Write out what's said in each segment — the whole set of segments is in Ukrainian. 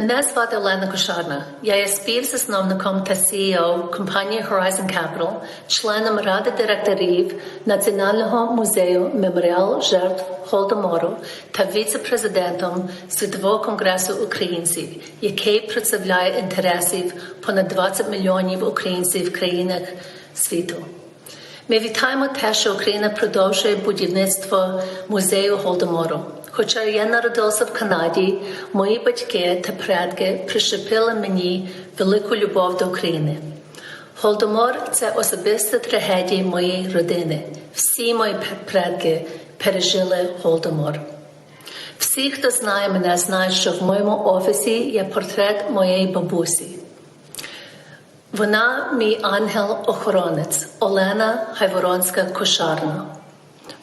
Мене звати Олена Кошарна. Я є співзасновником та CEO компанії Horizon Capital, членом ради директорів Національного музею меморіал жертв Голодомору та віце-президентом Світового конгресу українців, який представляє інтересів понад 20 мільйонів українців в країнах світу. Ми вітаємо те, що Україна продовжує будівництво музею Голодомору. Хоча я народилася в Канаді, мої батьки та предки прищепили мені велику любов до України. Голодомор це особиста трагедія моєї родини. Всі мої предки пережили Голодомор. Всі, хто знає мене, знають, що в моєму офісі є портрет моєї бабусі. Вона мій ангел-охоронець Олена Хайворонська Кошарна.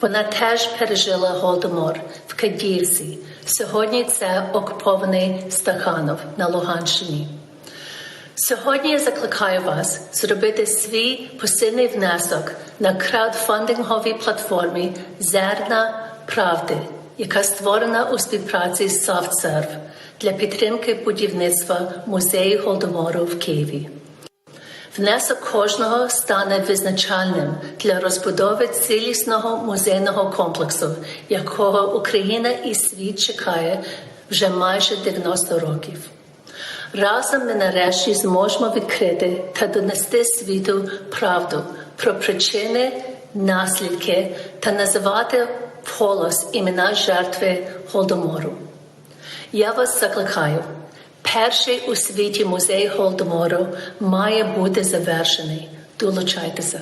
Вона теж пережила голодомор в Кадірці. Сьогодні це окупований Стаханов на Луганщині. Сьогодні я закликаю вас зробити свій посильний внесок на краудфандинговій платформі Зерна Правди, яка створена у співпраці з SoftServe для підтримки будівництва музею Голодомору в Києві. Внесок кожного стане визначальним для розбудови цілісного музейного комплексу, якого Україна і світ чекає вже майже 90 років. Разом ми нарешті зможемо відкрити та донести світу правду про причини, наслідки та називати вголос імена жертви Голодомору. Я вас закликаю. Перший у світі музей Голодомору має бути завершений. Долучайтеся.